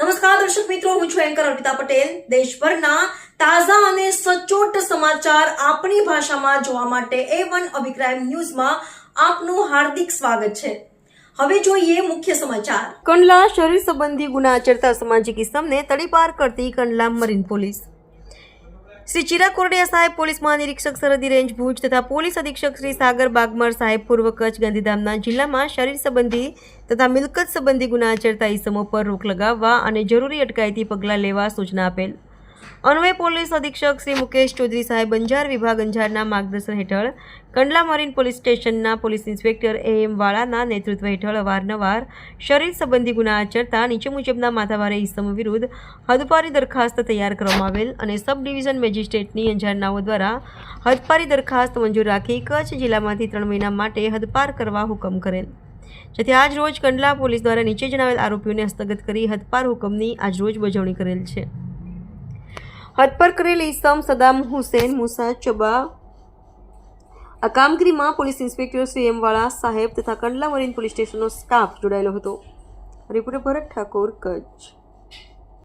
નમસ્કાર, દર્શક મિત્રો, હું છું એન્કર અર્પિતા પટેલ. દેશભરના તાજા અને સચોટ સમાચાર આપણી ભાષામાં જોવા માટે એ વન અભિપ્રાય ન્યૂઝમાં આપનું હાર્દિક સ્વાગત છે. હવે જોઈએ મુખ્ય સમાચાર. કંડલા શરીર સંબંધી ગુના આચરતા સામાજિક ઇસમને તડીપાર કરતી કંડલા મરીન પોલીસ. શ્રી ચિરાગ કોરડિયા સાહેબ પોલીસ મહાનિરીક્ષક સરહદી રેન્જ ભુજ તથા પોલીસ અધિક્ષક શ્રી સાગર બાગમર સાહેબ પૂર્વ કચ્છ ગાંધીધામના જિલ્લામાં શરીર સંબંધી તથા મિલકત સંબંધી ગુના આચરતા ઇસમો પર રોક લગાવવા અને જરૂરી અટકાયતી પગલાં લેવા સૂચના આપેલ. અન્વય પોલીસ અધિક્ષક શ્રી મુકેશ ચૌધરી સાહેબ અંજાર વિભાગ અંજારના માર્ગદર્શન હેઠળ કંડલા મરીન પોલીસ સ્ટેશનના પોલીસ ઇન્સ્પેક્ટર એ એમ વાળાના નેતૃત્વ હેઠળ અવારનવાર શરીર સંબંધી ગુના આચરતા, નીચે મુજબના માથાભારે ઇસમો વિરુદ્ધ હદપારી દરખાસ્ત તૈયાર કરવામાં આવેલ અને સબ ડિવિઝન મેજિસ્ટ્રેટની અંજારનાઓ દ્વારા હદપારી દરખાસ્ત મંજૂર રાખી કચ્છ જિલ્લામાંથી ત્રણ મહિના માટે હદપાર કરવા હુકમ કરેલ. જેથી આજ રોજ કંડલા પોલીસ દ્વારા નીચે જણાવેલ આરોપીઓને હસ્તગત કરી હદપાર હુકમની આજરોજ બજવણી કરેલ છે. હદપાર કરેલ ઇસમ સદામ હુસેન મુસા ચબા આ કામગીરીમાં પોલીસ ઇન્સ્પેક્ટર શ્રી એમવાળા સાહેબ તથા કંડલા મરીન પોલીસ સ્ટેશનનો સ્ટાફ જોડાયેલો હતો. રિપોર્ટર ભરત ઠાકોર, કચ્છ.